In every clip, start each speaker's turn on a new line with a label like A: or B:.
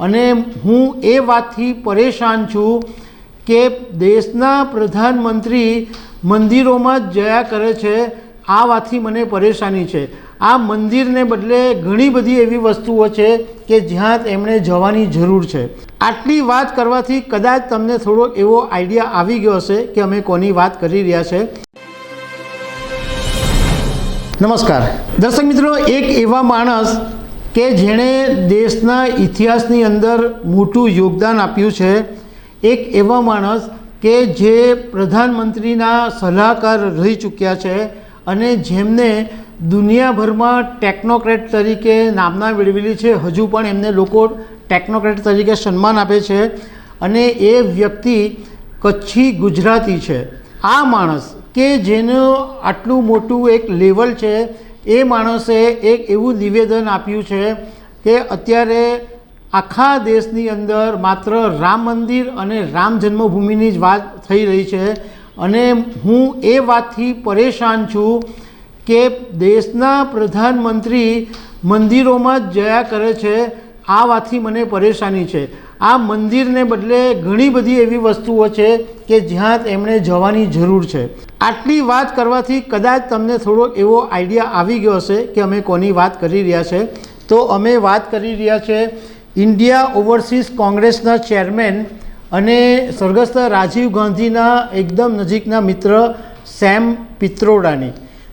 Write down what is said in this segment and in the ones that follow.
A: અને હું એ વાતથી પરેશાન છું કે દેશના પ્રધાનમંત્રી મંદિરોમાં જ જયા કરે છે. આ વાતથી મને પરેશાની છે. આ મંદિરને બદલે ઘણી બધી એવી વસ્તુઓ છે કે જ્યાં એમણે જવાની જરૂર છે. આટલી વાત કરવાથી કદાચ તમને થોડો એવો આઈડિયા આવી ગયો હશે કે અમે કોની વાત કરી રહ્યા છે. નમસ્કાર. દર્શક મિત્રો, એક એવા માણસ કે જેણે દેશના ઇતિહાસની અંદર મોટું યોગદાન આપ્યું છે, એક એવા માણસ કે જે પ્રધાનમંત્રીના સલાહકાર રહી ચૂક્યા છે અને જેમને દુનિયાભરમાં ટેકનોક્રેટ તરીકે નામના મેળવેલી છે. હજુ પણ એમને લોકો ટેકનોક્રેટ તરીકે સન્માન આપે છે અને એ વ્યક્તિ કચ્છી ગુજરાતી છે. આ માણસ કે જેનું આટલું મોટું એક લેવલ છે એ માણસે એક એવું નિવેદન આપ્યું છે કે અત્યારે આખા દેશની અંદર માત્ર રામ મંદિર અને રામ જન્મભૂમિની જ વાત થઈ રહી છે. અને હું એ વાતથી પરેશાન છું કે દેશના પ્રધાનમંત્રી મંદિરોમાં જ જયા કરે છે. આ વાતથી મને પરેશાની છે. આ મંદિરને બદલે ઘણી બધી એવી વસ્તુઓ છે કે જ્યાં એમણે જવાની જરૂર છે. આટલી વાત કરવાથી કદાચ તમને થોડો એવો આઈડિયા આવી ગયો હશે કે અમે કોની વાત કરી રહ્યા છે. તો અમે વાત કરી રહ્યા છે ઇન્ડિયા ઓવરસીઝ કોંગ્રેસના ચેરમેન અને સ્વર્ગસ્થ રાજીવ ગાંધીના એકદમ નજીકના મિત્ર સેમ પિત્રોડાની.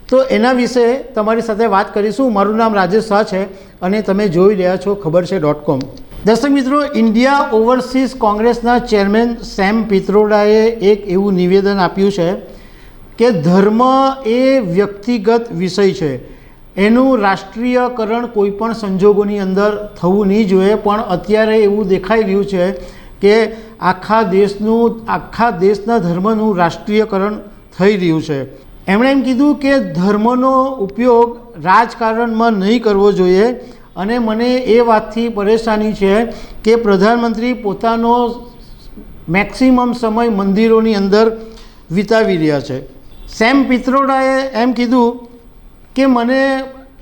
A: તો એના વિશે તમારી સાથે વાત કરીશું. મારું નામ રાજેશ શાહ છે અને તમે જોઈ રહ્યા છો ખબર છે ડોટ કોમ. દર્શક મિત્રો, ઇન્ડિયા ઓવરસીઝ કોંગ્રેસના ચેરમેન સેમ પિત્રોડાએ એક એવું નિવેદન આપ્યું છે કે ધર્મ એ વ્યક્તિગત વિષય છે. એનું રાષ્ટ્રીયકરણ કોઈપણ સંજોગોની અંદર થવું નહીં જોઈએ, પણ અત્યારે એવું દેખાઈ રહ્યું છે કે આખા દેશનું, આખા દેશના ધર્મનું રાષ્ટ્રીયકરણ થઈ રહ્યું છે. એમણે એમ કીધું કે ધર્મનો ઉપયોગ રાજકારણમાં નહીં કરવો જોઈએ અને મને એ વાતથી પરેશાની છે કે પ્રધાનમંત્રી પોતાનો મેક્સિમમ સમય મંદિરોની અંદર વિતાવી રહ્યા છે. સેમ પિત્રોડાએ એમ કીધું કે મને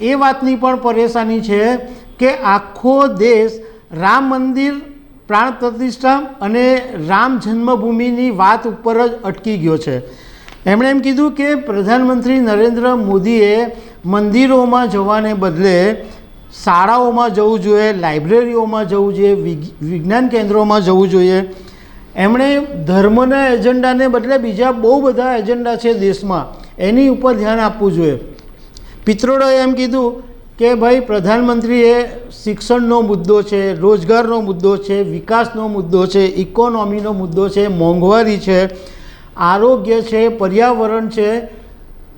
A: એ વાતની પણ પરેશાની છે કે આખો દેશ રામ મંદિર, પ્રાણ પ્રતિષ્ઠા અને રામ જન્મભૂમિની વાત ઉપર જ અટકી ગયો છે. એમણે એમ કીધું કે પ્રધાનમંત્રી નરેન્દ્ર મોદીએ મંદિરોમાં જવાને બદલે શાળાઓમાં જવું જોઈએ, લાઇબ્રેરીઓમાં જવું જોઈએ વિજ્ઞાન કેન્દ્રોમાં જવું જોઈએ. એમણે ધર્મના એજન્ડાને બદલે બીજા બહુ બધા એજન્ડા છે દેશમાં. એની ઉપર ધ્યાન આપવું જોઈએ. પિત્રોડાએ એમ કીધું કે ભાઈ, પ્રધાનમંત્રીએ શિક્ષણનો મુદ્દો છે, રોજગારનો મુદ્દો છે, વિકાસનો મુદ્દો છે, ઇકોનોમીનો મુદ્દો છે, મોંઘવારી છે, આરોગ્ય છે, પર્યાવરણ છે.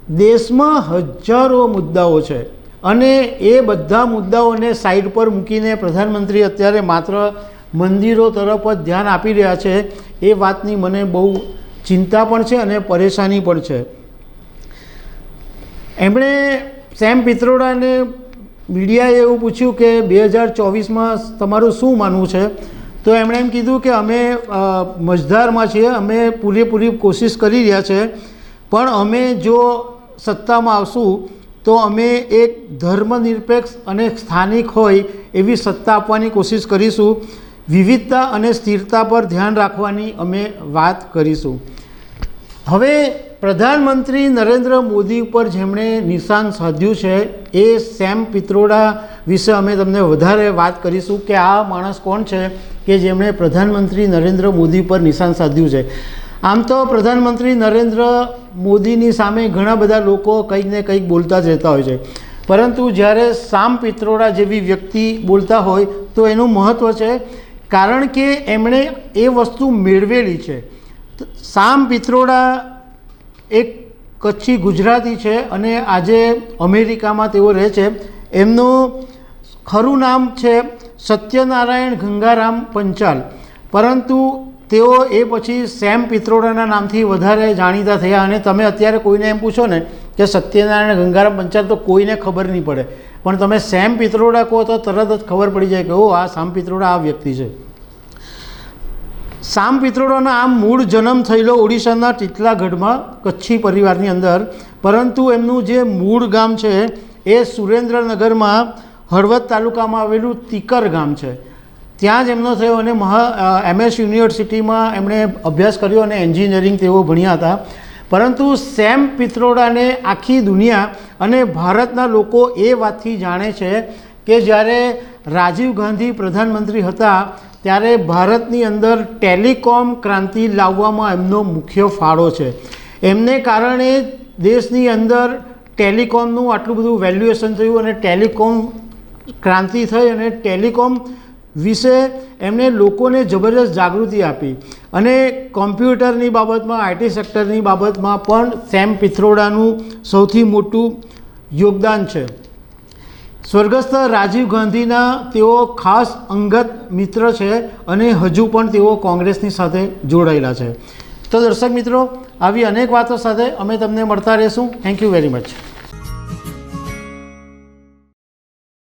A: દેશમાં હજારો મુદ્દાઓ છે. અને એ બધા મુદ્દાઓને સાઈડ પર મૂકીને પ્રધાનમંત્રી અત્યારે માત્ર મંદિરો તરફ જ ધ્યાન આપી રહ્યા છે, એ વાતની મને બહુ ચિંતા પણ છે અને પરેશાની પણ છે. એમણે સેમ પિત્રોડાને મીડિયાએ એવું પૂછ્યું કે બે હજાર ચોવીસમાં તમારું શું માનવું છે? તો એમણે એમ કીધું કે અમે મજધારમાં છીએ, અમે પૂરેપૂરી કોશિશ કરી રહ્યા છે, પણ અમે જો સત્તામાં આવશું તો અમે એક ધર્મનિરપેક્ષ અને સ્થાનિક હોય એવી સત્તા આપવાની કોશિશ કરીશું. વિવિધતા અને સ્થિરતા પર ધ્યાન રાખવાની અમે વાત કરીશું. હવે પ્રધાનમંત્રી નરેન્દ્ર મોદી ઉપર જેમણે નિશાન સાધ્યું છે, એ સેમ પિત્રોડા વિશે અમે તમને વધારે વાત કરીશું કે આ માણસ કોણ છે કે જેમણે પ્રધાનમંત્રી નરેન્દ્ર મોદી પર નિશાન સાધ્યું છે. આમ તો પ્રધાનમંત્રી નરેન્દ્ર મોદીની સામે ઘણા બધા લોકો કંઈક ને કંઈક બોલતા જ રહેતા હોય છે. પરંતુ જ્યારે સામ પિત્રોડા જેવી વ્યક્તિ બોલતા હોય તો એનું મહત્ત્વ છે, કારણ કે એમણે એ વસ્તુ મેળવેલી છે. સામ પિત્રોડા એક કચ્છી ગુજરાતી છે અને આજે અમેરિકામાં તેઓ રહે છે. એમનું ખરું નામ છે સત્યનારાયણ ગંગારામ પંચાલ. પરંતુ તેઓ એ પછી સેમ પિત્રોડાના નામથી વધારે જાણીતા થયા અને તમે અત્યારે કોઈને એમ પૂછો ને કે સત્યનારાયણ ગંગારામ પંચાલ તો કોઈને ખબર નહીં પડે. પણ તમે સેમ પિત્રોડા કહો તો તરત જ ખબર પડી જાય કે ઓ આ સામ પિત્રોડા આ વ્યક્તિ છે. સામ પિત્રોડાનો આમ મૂળ જન્મ થયેલો ઓડિશાના ટીટલાગઢમાં કચ્છી પરિવારની અંદર. પરંતુ એમનું જે મૂળ ગામ છે એ સુરેન્દ્રનગરમાં હળવદ તાલુકામાં આવેલું તિકર ગામ છે. ત્યાં જ એમનો થયો અને મહા એમએસ યુનિવર્સિટીમાં એમણે અભ્યાસ કર્યો અને એન્જિનિયરિંગ તેઓ ભણ્યા હતા. પરંતુ સેમ પિત્રોડાને આખી દુનિયા અને ભારતના લોકો એ વાતથી જાણે છે કે જ્યારે રાજીવ ગાંધી પ્રધાનમંત્રી હતા, ત્યારે ભારતની અંદર ટેલિકોમ ક્રાંતિ લાવવામાં એમનો મુખ્ય ફાળો છે. એમને કારણે દેશની અંદર ટેલિકોમનું આટલું બધું વેલ્યુએશન થયું અને ટેલિકોમ ક્રાંતિ થઈ અને ટેલિકોમ વિશે એમણે લોકોને જબરજસ્ત જાગૃતિ આપી. અને કોમ્પ્યુટરની બાબતમાં આઈટી સેક્ટરની બાબતમાં પણ સેમ પિથરોડાનું સૌથી મોટું યોગદાન છે. સ્વર્ગસ્થ રાજીવ ગાંધીના તેઓ ખાસ અંગત મિત્ર છે અને હજુ પણ તેઓ કોંગ્રેસની સાથે જોડાયેલા છે. તો દર્શક મિત્રો, આવી અનેક વાતો સાથે અમે તમને મળતા રહીશું. Thank you very much